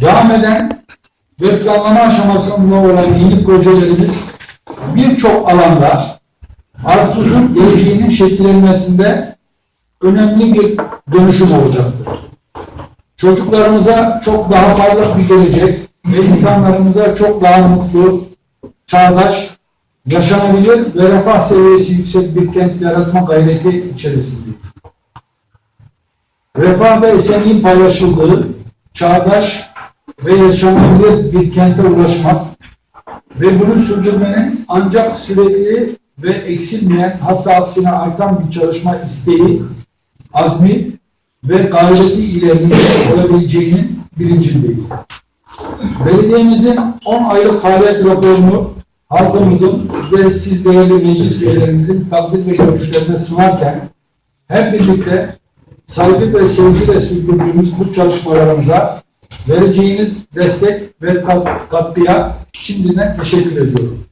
devam eden ve planlama aşamasında olan yeni projelerimiz birçok alanda Arsuz'un geleceğinin şekillenmesinde önemli bir dönüşüm olacaktır. Çocuklarımıza çok daha parlak bir gelecek ve insanlarımıza çok daha mutlu, çağdaş, yaşanabilir ve refah seviyesi yüksek bir kent yaratma gayreti içerisindeyiz. Refah ve esenliğin paylaşıldığı, çağdaş ve yaşanabilir bir kente ulaşmak ve bunu sürdürmenin ancak sürekli ve eksilmeyen hatta aksine artan bir çalışma isteği, azmi ve gayreti ile olabileceğinin bilincindeyiz. Belediyemizin 10 aylık faaliyet raporunu halkımızın ve siz değerli meclis üyelerimizin takdir ve görüşlerine sunarken hep birlikte saygı ve sevgiyle sürdürdüğümüz bu çalışmalarımıza vereceğiniz destek ve kat- katkıya şimdiden teşekkür ediyorum.